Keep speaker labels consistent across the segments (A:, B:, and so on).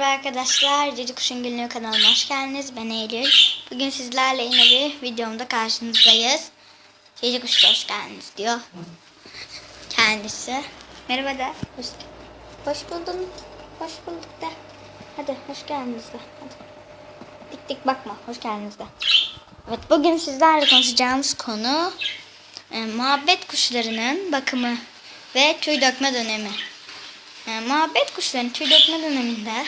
A: Merhaba arkadaşlar, Cici Kuşun Günlüğü kanalıma hoş geldiniz. Ben Eylül. Bugün sizlerle yine bir videomda karşınızdayız. Cici Kuş hoş geldiniz diyor. Kendisi. Merhaba de. Hoş, hoş buldun. Hoş bulduk de. Hadi hoş geldiniz de. Hadi. Dik dik bakma. Hoş geldiniz de. Evet bugün sizlerle konuşacağımız konu e, muhabbet kuşlarının bakımı ve tüy dökme dönemi. E, muhabbet kuşlarının tüy dökme döneminde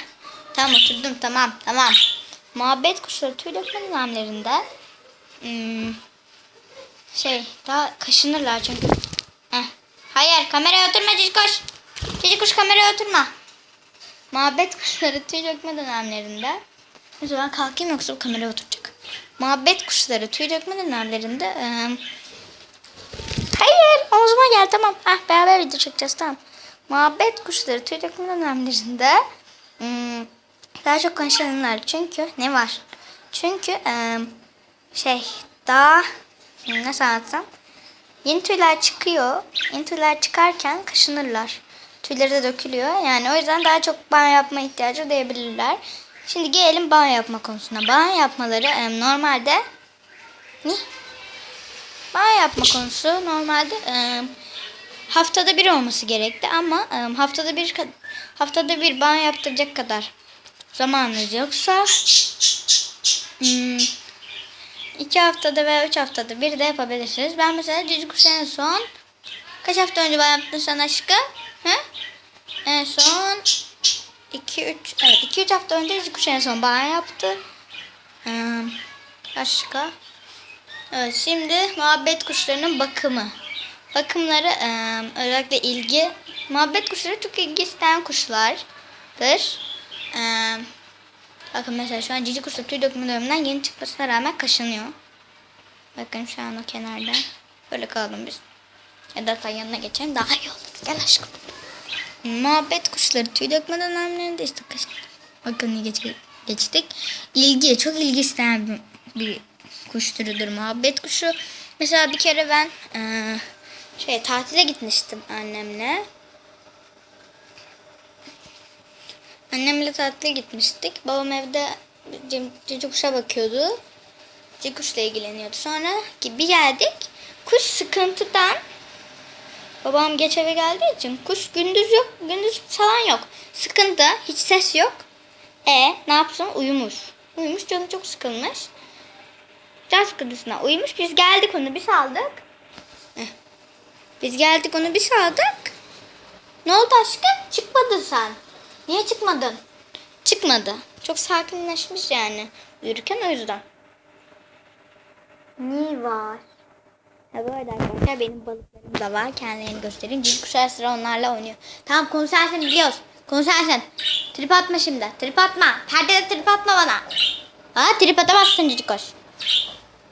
A: Tamam oturdum tamam tamam. Muhabbet kuşları tüy dökme dönemlerinde hmm, şey daha kaşınırlar çünkü. Heh. Hayır kameraya oturma cici kuş. Cici kuş kameraya oturma. Muhabbet kuşları tüy dökme dönemlerinde Neyse ben kalkayım yoksa bu kameraya oturacak. Muhabbet kuşları tüy dökme dönemlerinde eee Hayır omzuma gel tamam. Heh, beraber video çekeceğiz tamam. Muhabbet kuşları tüy dökme dönemlerinde hmm, daha çok konuşanlar. Çünkü ne var? Çünkü eee, şey daha nasıl anlatsam? Yeni tüyler çıkıyor. Yeni tüyler çıkarken kaşınırlar. Tüyleri de dökülüyor. Yani o yüzden daha çok banyo yapma ihtiyacı duyabilirler. Şimdi gelelim banyo yapma konusuna. Banyo yapmaları normalde ne? Banyo yapma konusu normalde e, haftada bir olması gerekti ama e, haftada bir haftada bir banyo yaptıracak kadar zamanınız yoksa hmm, iki haftada veya üç haftada bir de yapabilirsiniz. Ben mesela cici kuşu en son kaç hafta önce banyo yaptın sen aşkım? He? En son 2 3 evet 2 3 hafta önce cici kuşu en son banyo yaptı. Ee, başka Evet, şimdi muhabbet kuşlarının bakımı. Bakımları e, özellikle ilgi. Muhabbet kuşları çok ilgi isteyen kuşlardır. E, bakın mesela şu an cici kuşlar tüy dökme döneminden yeni çıkmasına rağmen kaşınıyor. Bakın şu an o kenarda. Böyle kaldım biz. Ya da yanına geçelim daha iyi olur. Gel aşkım. Muhabbet kuşları tüy dökme dönemlerinde işte kaşın. Bakın geç, geçtik. İlgi, çok ilgi isteyen bir, bir kuş türüdür muhabbet kuşu. Mesela bir kere ben eee, şey tatile gitmiştim annemle. Annemle tatile gitmiştik. Babam evde cim- cici kuşa bakıyordu. Cici kuşla ilgileniyordu. Sonra ki bir geldik. Kuş sıkıntıdan babam geç eve geldiği için kuş gündüz yok. Gündüz falan yok. Sıkıntı. Hiç ses yok. E ne yapsın? Uyumuş. Uyumuş. Canı çok sıkılmış. Can sıkıntısına uyumuş. Biz geldik onu bir saldık. Eh. Biz geldik onu bir saldık. Ne oldu aşkım? Çıkmadın sen. Niye çıkmadın? Çıkmadı. Çok sakinleşmiş yani. Uyurken o yüzden. Ne var? Ya böyle arkadaşlar benim balıklarım da var. Kendilerini göstereyim. Cici kuşlar sıra onlarla oynuyor. Tamam konu sensin biliyoruz. Konu sensin. Trip atma şimdi. Trip atma. Perdede trip atma bana. Ha trip atamazsın cici kuş.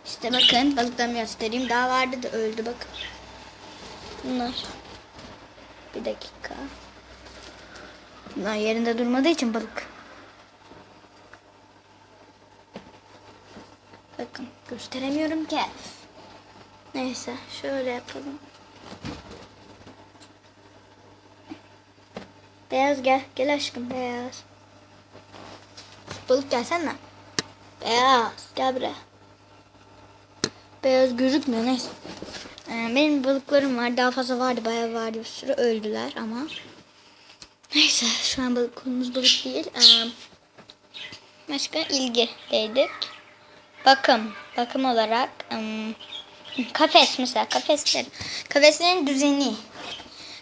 A: İşte bakın balıklarımı göstereyim. Daha vardı da öldü bakın. Bunlar. Bir dakika. Bunlar yerinde durmadığı için balık. Bakın gösteremiyorum ki. Neyse şöyle yapalım. Beyaz gel. Gel aşkım beyaz. Balık gelsene. Beyaz gel buraya. Beyaz gözükmüyor neyse. Ee, benim balıklarım var. Daha fazla vardı. Bayağı vardı. Bir sürü öldüler ama. Neyse şu an balık konumuz balık değil. Ee, başka ilgideydik. Bakım. Bakım olarak kafes mesela kafesler. Kafeslerin düzeni.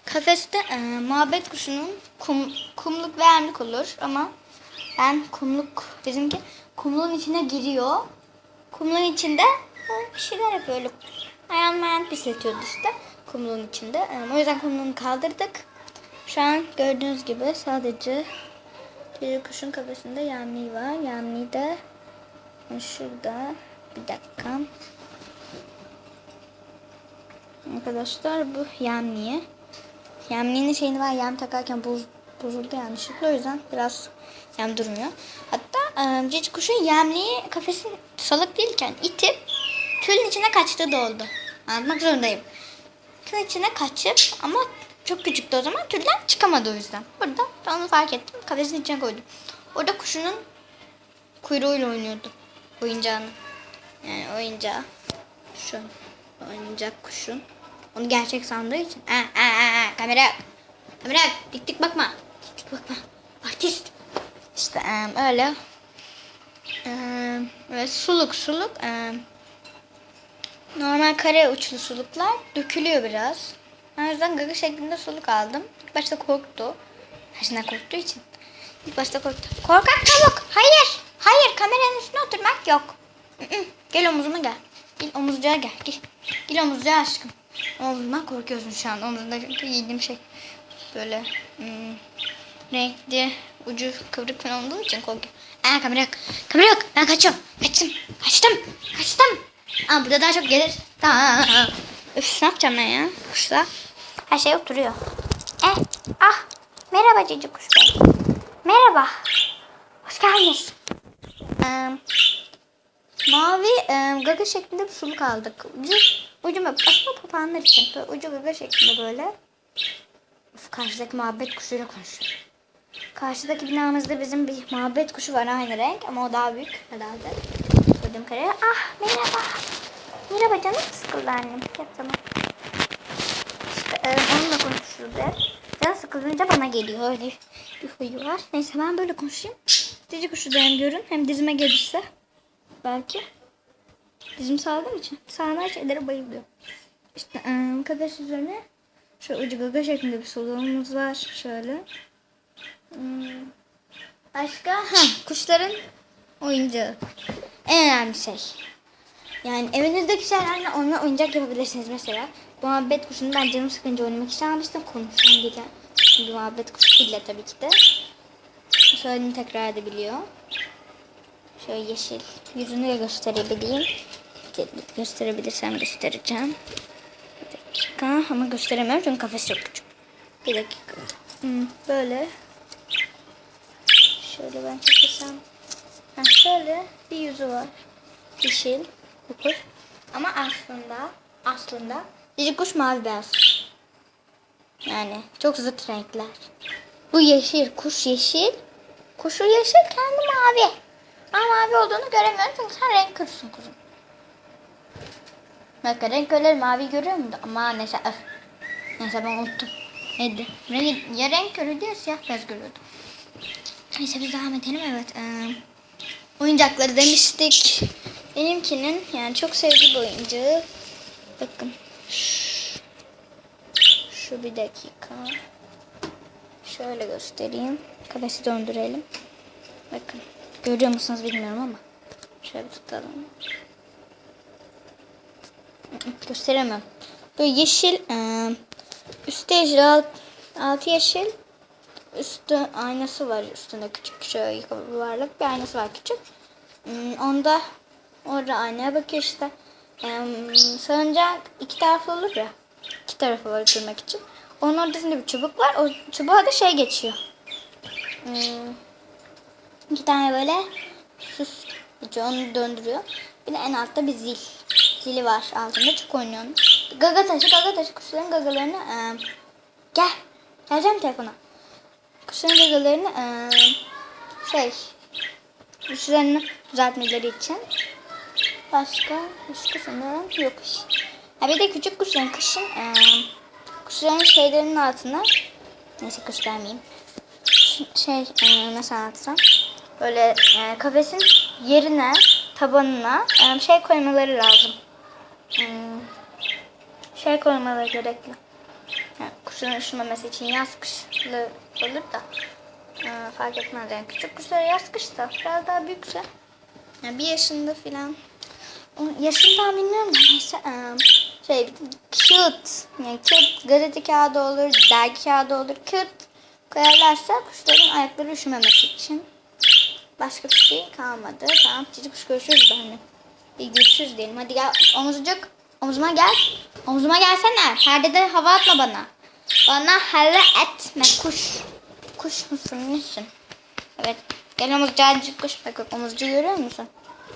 A: Kafeste e, muhabbet kuşunun kum, kumluk ve emlik olur ama ben kumluk bizimki kumluğun içine giriyor. Kumluğun içinde bir şeyler yapıyor öyle. Ayağın mayan pisletiyordu işte kumluğun içinde. E, o yüzden kumluğunu kaldırdık. Şu an gördüğünüz gibi sadece bir kuşun kafesinde yami var. Yami de şurada. Bir dakika. Arkadaşlar bu yamniye. Yamni'nin şeyini var yam takarken boz, bozuldu yanlışlıkla o yüzden biraz yam durmuyor. Hatta e, cici kuşun yemliği kafesin salak değilken itip tülün içine kaçtığı da oldu. Anlatmak zorundayım. Tülün içine kaçıp ama çok küçüktü o zaman tülden çıkamadı o yüzden. Burada ben onu fark ettim kafesin içine koydum. Orada kuşunun kuyruğuyla oynuyordu. Oyuncağını. Yani oyuncağı. Şu oyuncak kuşun. Onu gerçek sandığı için. Aa, aa, aa, kamera. Kamera dik dik bakma. Dik dik bakma. Artist. İşte em, öyle. Em, Ve suluk suluk. em, normal kare uçlu suluklar dökülüyor biraz. O yüzden gaga şeklinde suluk aldım. İlk başta korktu. Her şeyden korktuğu için. İlk başta korktu. Korkak tavuk. Hayır. Hayır kameranın üstüne oturmak yok. Gel omuzuma gel. Gel omuzcuğa gel. Gel, gel omuzcuğa aşkım. Omuzumdan korkuyorsun şu an. Omuzumda çünkü giydiğim şey böyle hmm, renkli ucu kıvrık falan olduğu için korkuyorum. Aa kamera yok. Kamera yok. Ben kaçıyorum. Kaçtım. Kaçtım. Kaçtım. Aa burada daha çok gelir. Tamam. Üf ne yapacağım ben ya? Kuşla. Her şey oturuyor. Eh. Ah. Merhaba cici kuş bey. Merhaba. Hoş geldiniz. Ee, mavi e, gaga şeklinde bir suluk aldık. Ucu, ucu aslında papağanlar için. Böyle ucu gaga şeklinde böyle. Of, karşıdaki muhabbet kuşuyla konuşuyor. Karşıdaki binamızda bizim bir muhabbet kuşu var aynı renk ama o daha büyük herhalde. Gördüğüm kadarıyla. Ah merhaba. Merhaba canım sıkıldı annem. Gel tamam. E, onunla konuşuyoruz hep. Can sıkılınca bana geliyor öyle bir huyu var. Neyse ben böyle konuşayım. Dizi kuşu da hem görün hem dizime gelirse. Belki. Dizim sağladığım için sağlanan şeylere bayılıyor. İşte e, üzerine şu ucu gaga şeklinde bir soluğumuz var. Şöyle. Başka? Ha, kuşların oyuncağı. En önemli şey. Yani evinizdeki şeylerle onunla oyuncak yapabilirsiniz mesela. Muhabbet kuşunu ben canım sıkınca oynamak için almıştım. Konuşan dile. Şimdi muhabbet kuşu dille tabii ki de. Söylediğini tekrar edebiliyor. Şöyle yeşil. Yüzünü de gösterebileyim. Gösterebilirsem göstereceğim. Bir dakika ama gösteremiyorum çünkü kafesi çok küçük. Bir dakika. Hmm, böyle. Şöyle ben çekesem. Ha, şöyle bir yüzü var. Yeşil. Bu kuş. Ama aslında aslında cici kuş mavi beyaz. Yani çok zıt renkler. Bu yeşil, kuş yeşil. Kuşu yeşil, kendi mavi. Ama mavi olduğunu göremiyorum çünkü sen renk körüsün kuzum. Bak renk körleri mavi görüyor musun? Ama neyse öf. Neyse ben unuttum. Neydi? Renk, ya renk körü diyor siyah beyaz görüyordum. Neyse biz devam edelim. Evet. E, oyuncakları demiştik. Benimkinin yani çok sevdiği oyuncağı. Bakın. Şu bir dakika. Şöyle göstereyim. Kafesi döndürelim. Bakın. Görüyor musunuz bilmiyorum ama. Şöyle tutalım. Gösteremem. Böyle yeşil. Üstte. Alt, altı yeşil. Üstü aynası var. Üstünde küçük şöyle yuvarlak bir aynası var küçük. Hmm, Onda orada aynaya bakıyor işte. Ee, salıncak iki taraflı olur ya. İki tarafı var oturmak için. Onun ortasında bir çubuk var. O çubuğa da şey geçiyor. Hmm, iki tane böyle süs. Onu döndürüyor. Bir de en altta bir zil. Zili var altında. Çok oynuyor. Gaga taşı, gaga taşı. Kuşların gagalarını... ee, gel. Geleceğim telefona. Kuşların gagalarını ee, şey... Kuşlarını düzeltmeleri için. Başka, başka sanırım yok iş. Ha bir de küçük kuşların kışın e, kuşların şeylerinin altına neyse göstermeyeyim. Ş- Şey e, nasıl anlatsam böyle e, kafesin yerine tabanına e, şey koymaları lazım. Hmm, şey koymaları gerekli. Yani kuşların üşümemesi için yaz kışlı olur da e, fark etmez yani küçük kuşlara yaz kışta biraz daha büyükse yani bir yaşında filan yaşını tam bilmiyorum da neyse şey bir de kağıt yani kağıt gazete kağıdı olur dergi kağıdı olur. Kağıt koyarlarsa kuşların ayakları üşümemesi için başka bir şey kalmadı. Tamam cici kuş görüşürüz ben de İyi görüşürüz diyelim. Hadi gel omuzcuk omuzuma gel. Omuzuma gelsene. Perdede hava atma bana. Bana hava etme kuş. Kuş musun nesin? Evet. Gel omuzcuk kuş. Bak omuzcu görüyor musun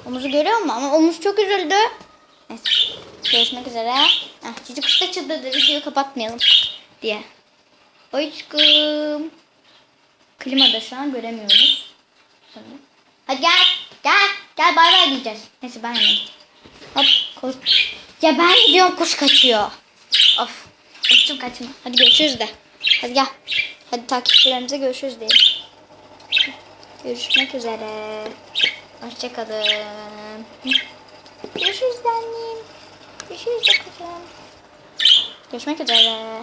A: Omuzu görüyor musun? Ama omuz çok üzüldü. Neyse. Görüşmek üzere. Ah, kuş da çıldırdı. Videoyu kapatmayalım diye. Oyçkum. Klimada şu an göremiyoruz. Hadi gel. Gel. Gel bay bay diyeceğiz. Neyse ben yemedim. Hop kuş. Ya ben gidiyorum kuş kaçıyor. Of. Uçtum kaçma. Hadi görüşürüz de. Hadi gel. Hadi takipçilerimize görüşürüz diyelim. Görüşmek üzere. Hoşçakalın. Görüşürüz annem. Görüşürüz kızım. Görüşmek üzere.